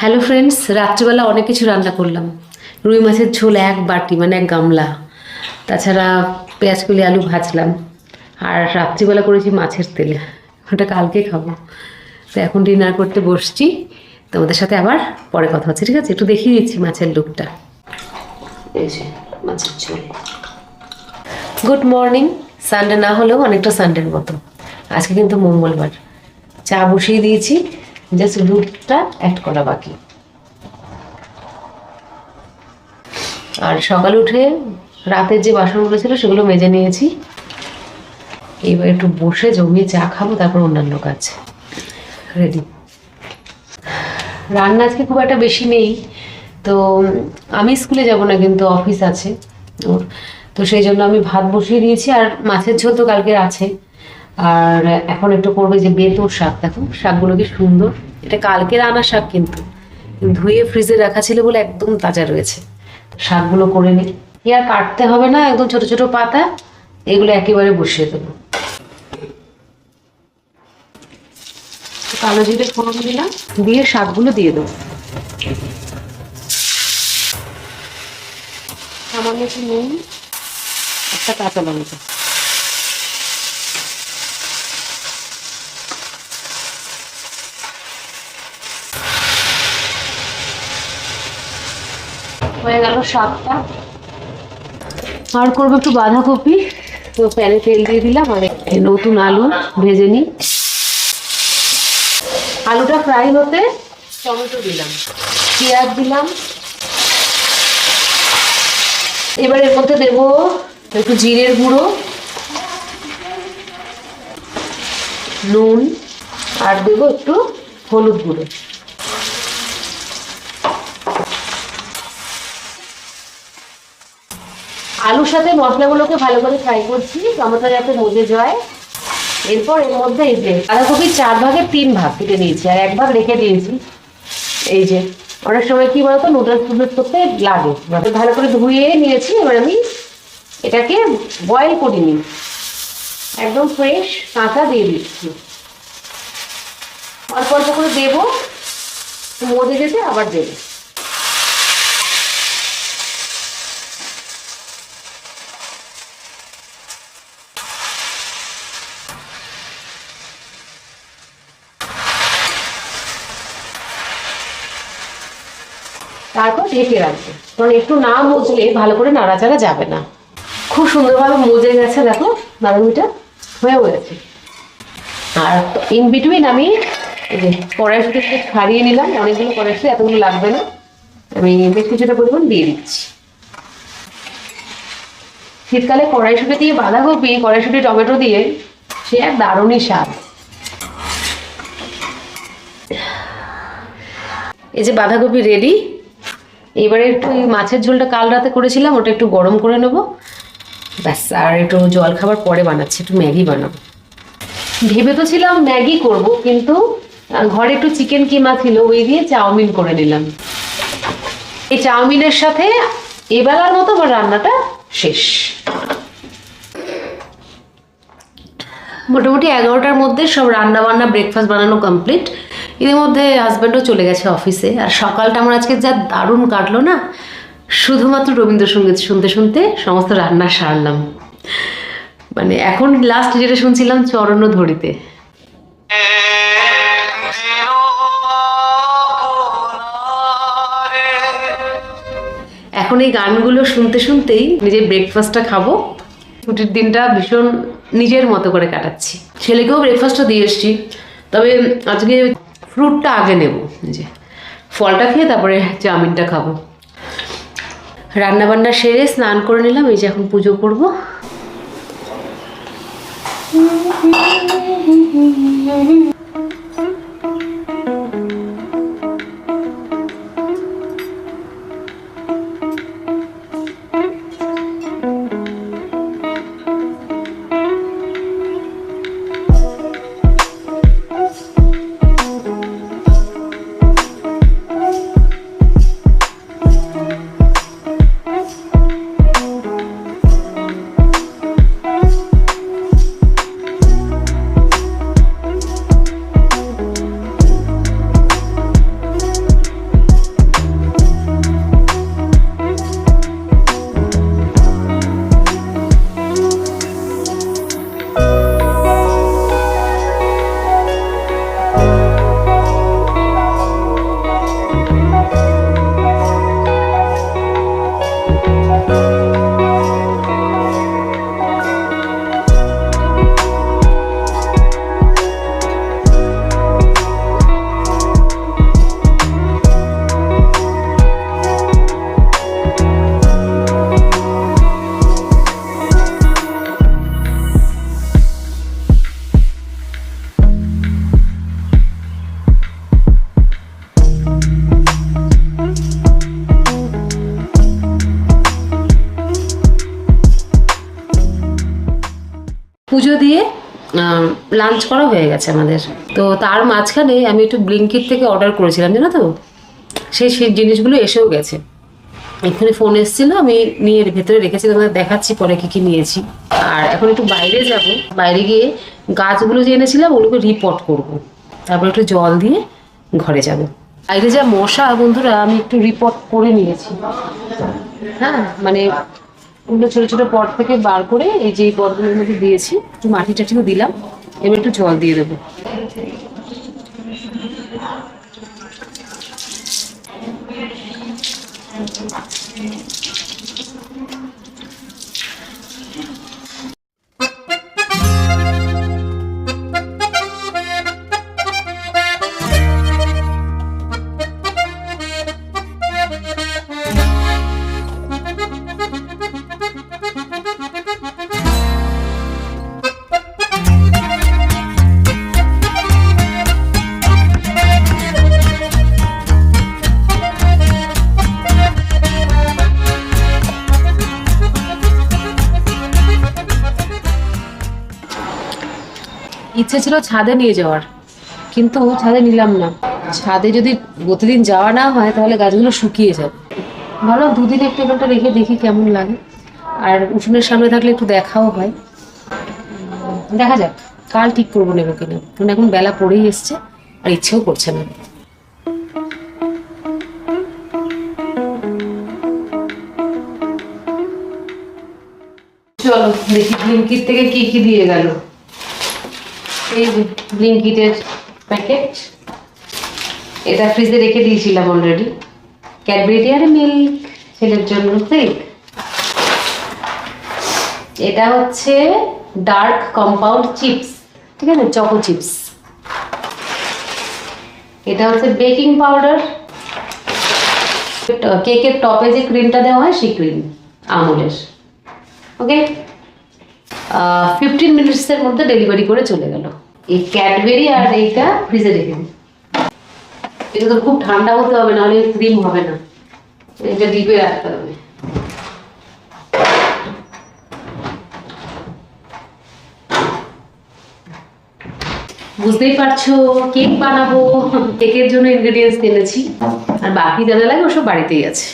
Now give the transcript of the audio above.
Hello friends রাত্রিবেলা অনেক কিছু রান্না করলাম। রুই মাছের ঝোল এক বাটি মানে এক গামলা। তাছাড়া পেঁয়াজ কলি আলু ভাজলাম। আর রাত্রিবেলা করেছি মাছের তেল। ওটা কালকে খাব। তো এখন ডিনার করতে বসছি। তোমাদের সাথে আবার পরে কথা হচ্ছে, ঠিক আছে? একটু দেখিয়ে দিচ্ছি মাছের লুকটা। মাছের ঝোল। গুড মর্নিং সানডে না হলেও অনেকটা সানডের মতো। আজকে কিন্তু মঙ্গলবার। চা বসিয়ে দিয়েছি। জাস্ট দুধটা অ্যাড করা বাকি। আর সকালে উঠে রাতের যে বাসনগুলো ছিল সেগুলো মেজে নিয়েছি। এবার একটু বসে জমিয়ে চা খাব, তারপর অন্যান্য কাজ। রেডি রান্না আজকে খুব একটা বেশি নেই। তো আমি স্কুলে যাব না, কিন্তু অফিস আছে। ওর তো সেই জন্য আমি ভাত বসিয়ে দিয়েছি, আর মাছের ঝোল তো কালকের আছে। আর এখন একটু করবে যে বেতর শাক। দেখো, শাকগুলো কি সুন্দর। এটা কালকের আনা শাক কিন্তু। ধুয়ে ফ্রিজে রাখা ছিল বলে একদম তাজা রয়েছে। শাকগুলো করে কি আর কাটতে হবে না, একদম ছোট ছোট পাতা। এগুলো একেবারে বসিয়ে দেবো। কালো জিরে ফোড়ন দিলাম, দিয়ে শাকগুলো দিয়ে দেবো। সামান্য একটু নুন, একটা কাঁচা লঙ্কা। হয়ে গেল শাকটা। আর করব একটু বাঁধাকপি। তো প্যানে তেল দিয়ে দিলাম আর নতুন আলু ভেজে নিই। আলুটা ফ্রাই হতে টমেটো দিলাম, পেঁয়াজ দিলাম। এবার এর মধ্যে দেবো একটু জিরের গুঁড়ো, নুন, আর দেবো একটু হলুদ গুঁড়ো। আলুর সাথে মশলাগুলোকে ভালো করে ফ্রাই করছি, টমেটো যাতে মজে যায়। এরপর এর মধ্যে এই যে বাঁধাকপি চার ভাগের তিন ভাগ কেটে নিয়েছি, আর এক ভাগ রেখে দিয়েছি। এই যে অনেক সময় কি বলতো নুডলস টুডলস করতে লাগে। ভালো করে ধুয়ে নিয়েছি, এবার আমি এটাকে বয়েল করিনি। একদম ফ্রেশ কাঁচা দিয়ে দিচ্ছি। অল্প অল্প করে দেবো, মজে যেতে আবার দেবো। তারপর ঢেকে রাখবে। কারণ একটু না মজলে ভালো করে নাড়াচাড়া যাবে না। খুব সুন্দরভাবে মজে গেছে, দেখো নাড়ুমিটা হয়েও গেছে। আর ইন বিটুইন আমি এই যে কড়াইশুটি ছাড়িয়ে নিলাম, অনেকগুলো কড়াইশুটি এতগুলো লাগবে না। আমি বেশ কিছুটা পরিমাণ দিয়ে দিচ্ছি। শীতকালে কড়াইশুটি দিয়ে বাঁধাকপি কড়াইশুটি টমেটো দিয়ে, সে এক দারুণই স্বাদ। এই যে বাঁধাকপি রেডি এবারে একটু ওই মাছের ঝোলটা কাল রাতে করেছিলাম, ওটা একটু গরম করে নেব। ব্যাস, আর একটু জল খাবার পরে বানাচ্ছি, একটু ম্যাগি বানাবো। ভেবে তো ছিলাম ম্যাগি করব, কিন্তু ঘরে একটু চিকেন কিমা ছিল, ওই দিয়ে চাউমিন করে নিলাম। এই চাউমিনের সাথে এবেলার মতো আমার রান্নাটা শেষ। মোটামুটি এগারোটার মধ্যে সব রান্না বান্না ব্রেকফাস্ট বানানো কমপ্লিট এর মধ্যে হাজব্যান্ডও চলে গেছে অফিসে আর সকালটা আমার আজকে যা দারুণ কাটলো না, শুধুমাত্র রবীন্দ্রসঙ্গীত শুনতে শুনতে সমস্ত রান্না সারলাম। মানে এখন লাস্ট যেটা শুনছিলাম, চরণ ধরিতে। এখন এই গানগুলো শুনতে শুনতেই নিজের ব্রেকফাস্টটা খাব। ছুটির দিনটা ভীষণ নিজের মতো করে কাটাচ্ছি। ছেলেকেও ব্রেকফাস্টটা দিয়ে এসছি। তবে আজকে ফ্রুটটা আগে নেব যে ফলটা খেয়ে তারপরে চাউমিনটা খাব। রান্নাবান্না সেরে স্নান করে নিলাম, এই যে এখন পুজো করব। পুজো দিয়ে লাঞ্চ করা হয়ে গেছে আমাদের। তো তার মাঝখানে আমি একটু ব্লিঙ্কিট থেকে অর্ডার করেছিলাম, জানো তো? সেই সেই জিনিসগুলো এসেও গেছে। এখানে ফোন এসেছিল, আমি নিয়ে ভেতরে রেখেছি, তোমাদের দেখাচ্ছি পরে কি কি নিয়েছি। আর এখন একটু বাইরে যাব। বাইরে গিয়ে গাছগুলো যে এনেছিলাম, ওগুলোকে রিপোর্ট করব। তারপর একটু জল দিয়ে ঘরে যাব। বাইরে যা মশা, বন্ধুরা, আমি একটু রিপোর্ট করে নিয়েছি। হ্যাঁ মানে ওগুলো ছোট ছোট পট থেকে বার করে এই যে পটগুলোর মধ্যে দিয়েছি, একটু মাটি টাটিও দিলাম, এবার একটু জল দিয়ে দেবো। ইচ্ছে ছিল ছাদে নিয়ে যাওয়ার। কিন্তু ছাদে নিলাম না। ছাদে যদি প্রতিদিন যাওয়া না হয়, তাহলে গাছগুলো শুকিয়ে যাবে। ভালো, দুদিন একটু এখানটা রেখে দেখি কেমন লাগে। আর উঠোনের সামনে থাকলে একটু দেখাও হয়। দেখা যাক, কাল ঠিক করব নেব কিনা কারণ এখন বেলা পড়েই এসছে, আর ইচ্ছেও করছে না। চলো, দেখি থেকে কি কি দিয়ে গেল। এই ব্লিঙ্কিটের প্যাকেট, এটা ফ্রিজে রেখে দিয়েছিলাম অলরেডি ক্যাডবেরি আর মিল্ক ছেলের জন্য ঠিক এটা হচ্ছে ডার্ক কম্পাউন্ড চিপস ঠিক আছে? চকো চিপস এটা হচ্ছে বেকিং পাউডার কেকের টপে যে ক্রিমটা দেওয়া হয়, সেই ক্রিম আমুলের। ওকে ফিফটিন মিনিটসের মধ্যে ডেলিভারি করে চলে গেল। এই ক্যাডবেরি আর এইটা ফ্রিজে রেখে এটা তো খুব ঠান্ডা হতে হবে, নাহলে ক্রিম হবে না। এটা ডিপে রাখতে হবে। বুঝতেই পারছ কেক বানাবো। কেকের জন্য ইনগ্রেডিয়েন্টস কিনেছি আর বাকি যা যা লাগে ওসব বাড়িতেই আছে।